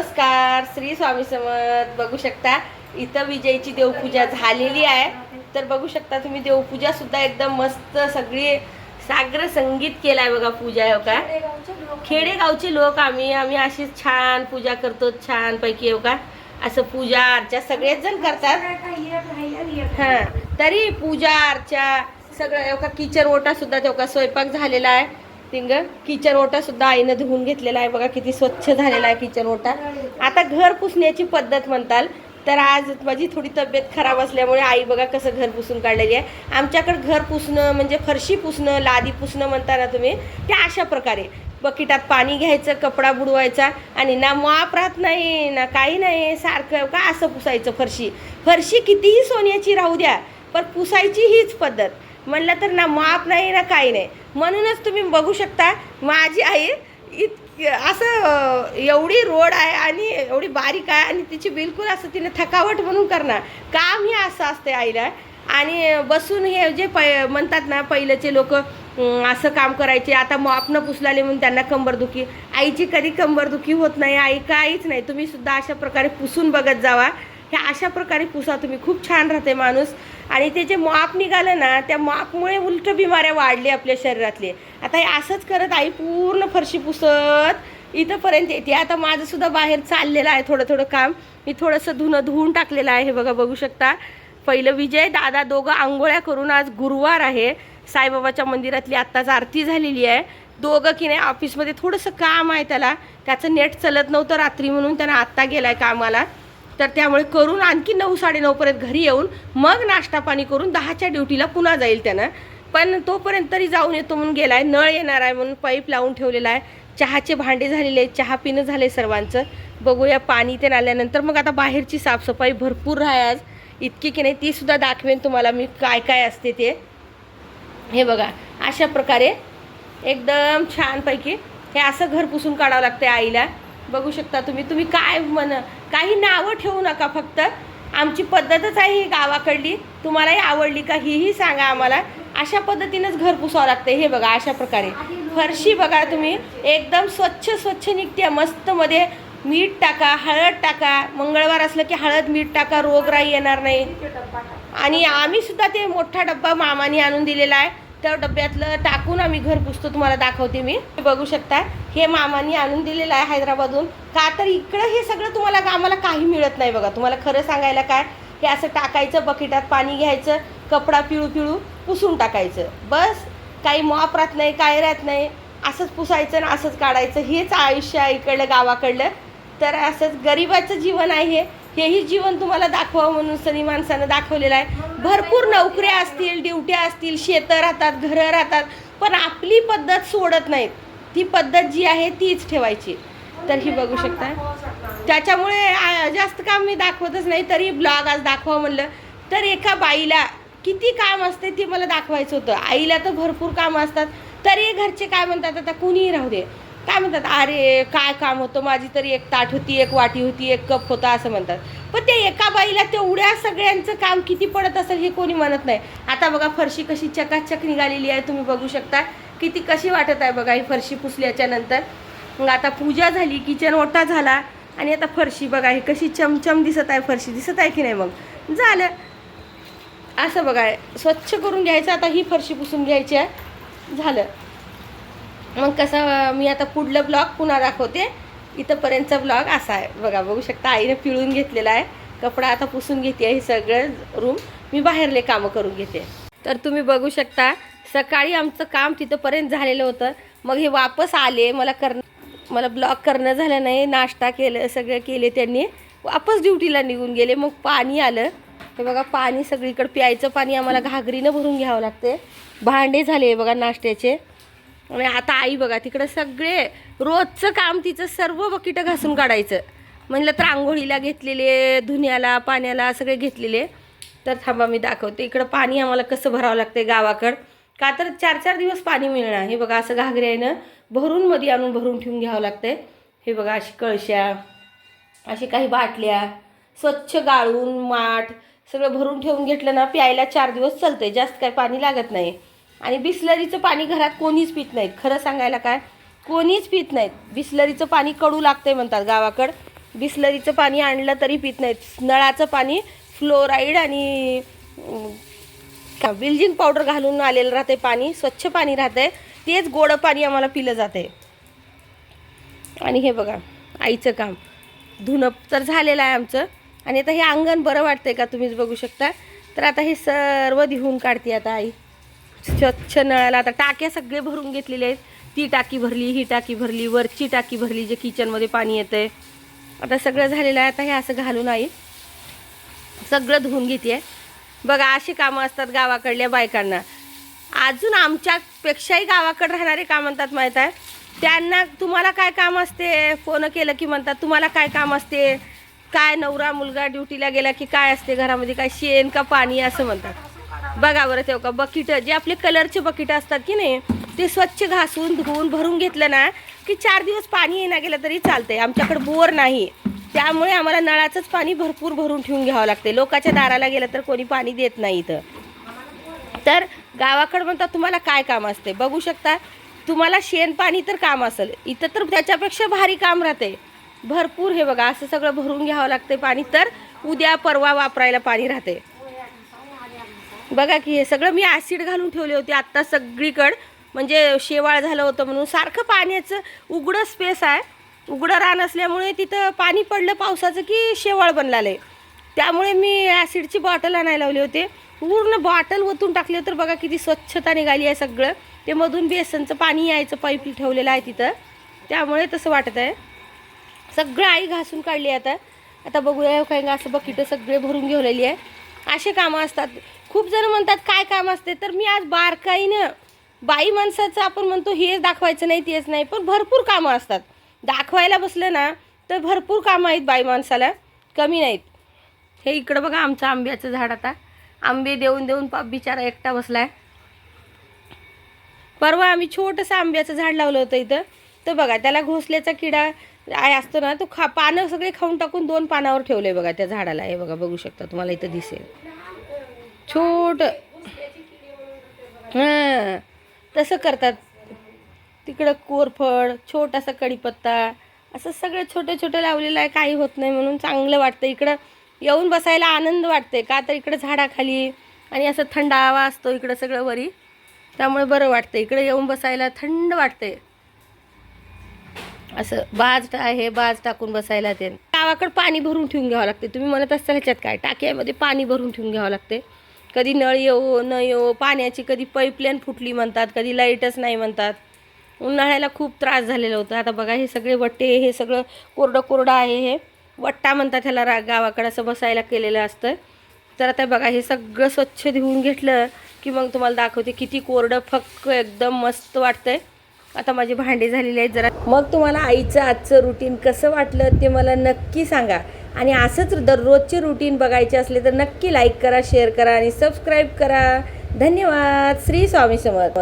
नमस्कार श्री स्वामी समर्थ. बघू शकता इथं विजयची देवपूजा झालेली आहे. तर बघू शकता तुम्ही देवपूजा सुद्धा एकदम मस्त सगळी साग्र संगीत केलाय बघा पूजा हो का? खेडेगावचे लोक आम्ही आम्ही अशीच छान पूजा करतो छान पैकी हो का? असं पूजा अर्चा सगळेच जण करतात. हा तरी पूजा अर्चा सगळं हो का किचन ओटा सुद्धा हो तेव्हा स्वयंपाक झालेला आहे. तिंग किचन ओटा सुद्धा आईनं धुवून घेतलेला आहे. बघा किती स्वच्छ झालेला आहे किचन ओटा आता घर पुसण्याची पद्धत म्हणताल तर आज माझी थोडी तब्येत खराब असल्यामुळे आई बघा कसं घर पुसून काढलेली आहे. आमच्याकडे घर पुसणं म्हणजे फरशी पुसणं लादी पुसणं म्हणता ना तुम्ही ते अशा प्रकारे. बकेटात पाणी घ्यायचं कपडा बुडवायचा आणि ना माप राहत नाही ना काही नाही सारखं का असं पुसायचं फरशी. फरशी कितीही सोन्याची राहू द्या पण पुसायची हीच पद्धत. म्हणलं तर ना माप नाही ना काही नाही. म्हणूनच तुम्ही बघू शकता माझी आई इत असं एवढी रोड आहे आणि एवढी बारीक आहे आणि तिची बिलकुल असं तिने थकावट म्हणून करणार. काम हे असं असते आईला. आणि बसून हे जे प म्हणतात ना पहिलेचे लोक असं काम करायचे. आता मॉपनं पुसलाले म्हणून त्यांना कंबरदुखी. आईची कधी कंबरदुखी होत नाही. आई काहीच नाही. तुम्ही सुद्धा अशा प्रकारे पुसून बघत जावा. हे अशा प्रकारे पुसा. तुम्ही खूप छान राहते माणूस. आणि ते जे माप निघालं ना त्या मापमुळे उलट बिमाऱ्या वाढल्या आपल्या शरीरातले. आता हे असंच करत आई पूर्ण फरशी पुसत इथंपर्यंत येते. आता माझंसुद्धा बाहेर चाललेलं आहे थोडं थोडं काम. मी थोडंसं धुणं धुवून टाकलेलं आहे हे बघा बघू शकता. पहिलं विजय दादा दोघं आंघोळ्या करून आज गुरुवार आहे. साईबाबाच्या मंदिरातली आत्ताच आरती झालेली आहे. दोघं की नाही ऑफिसमध्ये थोडंसं काम आहे त्याला. त्याचं नेट चलत नव्हतं रात्री म्हणून त्यानं आत्ता गेला आहे कामाला. तर त्यामुळे करून आणखी नऊ साडेनऊपर्यंत घरी येऊन मग नाश्ता पाणी करून दहाच्या ड्युटीला पुन्हा जाईल त्यानं. पण तोपर्यंत तरी जाऊन येतो म्हणून गेला आहे नळ येणार आहे म्हणून पाईप लावून ठेवलेला आहे. चहाचे भांडे झालेले आहेत चहा पिणं झाले सर्वांचं. बघूया पाणी ते आल्यानंतर मग आता बाहेरची साफसफाई भरपूर राहाय आज. इतकी की नाही ती सुद्धा दाखवेन तुम्हाला मी काय काय असते ते. हे बघा अशा प्रकारे एकदम छानपैकी हे असं घर पुसून काढावं लागतं आईला. बघू शकता तुम्ही तुम्ही काय म्हण काही नावं ठेवू नका फक्त. आमची पद्धतच आहे ही गावाकडली. तुम्हालाही आवडली का हीही सांगा आम्हाला. अशा पद्धतीनंच घर पुसावं लागतं हे बघा अशा प्रकारे. फरशी बघा तुम्ही. एकदम स्वच्छ स्वच्छ निघते मस्तमध्ये मीठ टाका हळद टाका. मंगळवार असलं की हळद मीठ टाका. रोगराई येणार नाही. आणि आम्हीसुद्धा ते मोठा डब्बा मामाने आणून दिलेला आहे. त्या डब्यातलं टाकून आम्ही घर पुसतो तुम्हाला दाखवते मी. बघू शकता हे मामानी आणून दिलेलं आहे हैदराबादहून. का तर इकडं हे सगळं तुम्हाला आम्हाला काही मिळत नाही बघा. तुम्हाला खरं सांगायला काय? हे असं टाकायचं बकेटात पाणी घ्यायचं कपडा पिळू पिळू पुसून टाकायचं. बस. काही मॉप राहत नाही काय राहत नाही. असंच पुसायचं आणि असंच काढायचं. हेच आयुष्य आहे इकडलं गावाकडलं. तर असंच गरिबाचं जीवन आहे हे. हेही जीवन तुम्हाला दाखवावं म्हणून सनी माणसानं दाखवलेलं आहे. भरपूर नोकऱ्या असतील ड्युट्या असतील शेतं राहतात घरं राहतात पण आपली पद्धत सोडत नाहीत. ती पद्धत जी आहे तीच ठेवायची. तर ही बघू शकता. त्याच्यामुळे जास्त काम मी दाखवतच नाही तरी ब्लॉग आज दाखवा म्हणलं. तर एका बाईला किती काम असते ते मला दाखवायचं होतं. आईला तर भरपूर कामं असतात. तरी घरचे काय म्हणतात आता कुणीही राहू दे. काय म्हणतात अरे काय काम होतं? माझी तरी एक ताट होती एक वाटी होती एक कप होता असं म्हणतात. पण ते एका बाईला तेवढ्या सगळ्यांचं काम किती पडत असेल हे कोणी म्हणत नाही. आता बघा फरशी कशी चकाचक निघालेली आहे तुम्ही बघू शकता किती कशी वाटत आहे बघा ही फरशी पुसल्याच्या नंतर. मग आता पूजा झाली किचन ओटा झाला. आणि आता फरशी बघा ही कशी चमचम दिसत आहे फरशी दिसत आहे की नाही मग? झालं. असं बघा स्वच्छ करून घ्यायचं आता ही फरशी पुसून घ्यायची आहे. झालं. मग कसं मी आता पुढलं ब्लॉग पुन्हा दाखवते. इथंपर्यंतचा ब्लॉग असा आहे. बघा बघू शकता आईने पिळून घेतलेला आहे. कपडा आता पुसून घेते हे सगळं रूम मी बाहेरले कामं करून घेते. तर तुम्ही बघू शकता सकाळी आमचं काम तिथंपर्यंत झालेलं होतं. मग हे वापस आले मला करणं मला ब्लॉक करणं झालं नाही. नाश्ता केलं सगळं केले त्यांनी. वापस ड्युटीला निघून गेले. मग पाणी आलं. हे बघा पाणी सगळीकडे प्यायचं पाणी आम्हाला घागरीनं भरून घ्यावं लागते. भांडे झाले बघा नाश्त्याचे. म्हणजे आता आई बघा तिकडं सगळे रोजचं काम तिचं सर्व बकिटं घासून काढायचं. म्हणलं तर आंघोळीला घेतलेले धुण्याला पाण्याला सगळे घेतलेले. तर थांबा मी दाखवते. इकडं पाणी आम्हाला कसं भरावं लागतं गावाकडं. का तर चार चार दिवस पाणी मिळणार. हे बघा असं घागऱ्यानं भरून मध्ये आणून भरून ठेवून घ्यावं लागतंय. हे बघा अशी कळश्या अशी काही बाटल्या स्वच्छ गाळून माठ सगळं भरून ठेवून घेतलं ना प्यायला चार दिवस चालतंय. जास्त काय पाणी लागत नाही. आणि बिसलरीचं पाणी घरात कोणीच पित नाहीत. खरं सांगायला काय? कोणीच पित नाहीत. बिसलरीचं पाणी कडू लागतंय म्हणतात गावाकडं. बिसलरीचं पाणी आणलं तरी पित नाहीत. नळाचं पाणी फ्लोराईड आणि बिल्जिंग पावडर घालून आलेलं राहते पाणी स्वच्छ पाणी राहते तेच गोडं पाणी आम्हाला पिलं जाते आणि हे बघा आईचं काम. धुणं तर झालेलं आहे आमचं. आणि आता हे अंगण बरं वाटतंय का तुम्हीच बघू शकता? तर आता हे सर्व धुवून काढते आता आई. स्वच्छ नळाला आता टाक्या सगळे भरून घेतलेले आहेत. ती टाकी भरली ही टाकी भरली वरची टाकी भरली जे किचनमध्ये पाणी येतंय. आता सगळं झालेलं आहे आता हे असं घालून आई. सगळं धुवून घेते बघा अशी कामं असतात गावाकडल्या बायकांना. अजून आमच्यापेक्षाही गावाकडे राहणारे का म्हणतात माहीत आहे? त्यांना तुम्हाला काय काम असते? फोन केलं की म्हणतात तुम्हाला काय काम असते? काय नवरा मुलगा ड्युटीला गेला की काय असते घरामध्ये? काय शेण का पाणी? असं म्हणतात. बघा बरं तेव्हा का? बकिटं जे आपले कलरचे बकिटं असतात की नाही ते स्वच्छ घासून धुवून भरून घेतलं ना की चार दिवस पाणी येणं गेलं तरी चालतंय. आमच्याकडे बोर नाही. त्यामुळे आम्हाला नळाचंच पाणी भरपूर भरून ठेवून घ्यावं लागते लोकाच्या दाराला गेलं तर कोणी पाणी देत नाही इथं. तर गावाकडं म्हणतात तुम्हाला काय काम असते बघू शकता तुम्हाला शेण पाणी तर काम असेल. इथं तर त्याच्यापेक्षा भारी काम राहते भरपूर हे बघा असं सगळं भरून घ्यावं लागते पाणी. तर उद्या परवा वापरायला पाणी राहते बघा की हे सगळं मी ॲसिड घालून ठेवले होते आत्ता सगळीकडं. म्हणजे शेवाळ झालं होतं म्हणून. सारखं पाण्याचं उघडं स्पेस आहे. उघडं रान असल्यामुळे तिथं पाणी पडलं पावसाचं की शेवाळ बनलाले त्यामुळे मी ॲसिडची बॉटल आणायला लावली होते. पूर्ण बॉटल ओतून टाकली तर बघा किती स्वच्छता निघाली आहे सगळं. ते मधून बेसनचं पाणी यायचं पाईप ठेवलेलं आहे तिथं. त्यामुळे तसं वाटत आहे. सगळं आई घासून काढली आता. आता बघूया काय असं बकिटं सगळे भरून घेवलेली आहे. असे कामं असतात. खूप जण म्हणतात काय काम असते? तर मी आज बारकाईनं बाई माणसाचं आपण म्हणतो हेच दाखवायचं नाही तेच नाही. पण भरपूर कामं असतात. दाखवायला बसलं ना तर भरपूर कामं आहेत बाई माणसाला. कमी नाहीत. हे इकडं बघा आमचं आंब्याचं झाड आता. आंबे देऊन देऊन पाप बिचारा एकटा बसलाय. परवा आम्ही छोटंसं आंब्याचं झाड लावलं होतं इथं. तर बघा त्याला घोसल्याचा किडा आहे असतो ना तो खा पानं सगळे खाऊन टाकून दोन पानावर ठेवले बघा त्या झाडाला. हे बघा बघू शकता तुम्हाला इथं दिसेल. छोट. हां तसं करतात. तिकडं कोरफड छोटासा कढीपत्ता असं सगळं छोटं छोटं लावलेलं आहे काही होत नाही म्हणून चांगलं वाटतं. इकडं येऊन बसायला आनंद वाटते का तर इकडं झाडाखाली आणि असं थंड हवा असतो इकडं सगळं वरी. त्यामुळे बरं वाटतं इकडे येऊन बसायला थंड वाटते असं बाज आहे बाज टाकून बसायला ते. गावाकडं पाणी भरून ठेवून घ्यावं लागते तुम्ही म्हणत असाल ह्याच्यात काय? टाक्यामध्ये पाणी भरून ठेवून घ्यावं लागते कधी नळ येऊ न येऊ पाण्याची कधी पाईपलाईन फुटली म्हणतात कधी लाईटच नाही म्हणतात. उन्हाळ्याला खूप त्रास झालेला होता. आता बघा हे सगळे वट्टे हे सगळं कोरडं कोरडं आहे हे. वट्टा म्हणतात ह्याला रा गावाकडं असं बसायला केलेलं असतं. तर आता बघा हे सगळं स्वच्छ धुवून घेतलं की मग तुम्हाला दाखवते किती कोरडं फक्क एकदम मस्त वाटतंय. आता माझी भांडी झालेली आहेत जरा. मग तुम्हाला आईचं आजचं रुटीन कसं वाटलं ते मला नक्की सांगा. आणि असंच दररोजचे रुटीन बघायचे असले तर नक्की लाईक करा शेअर करा आणि सबस्क्राईब करा. धन्यवाद. श्री स्वामी समर्थ.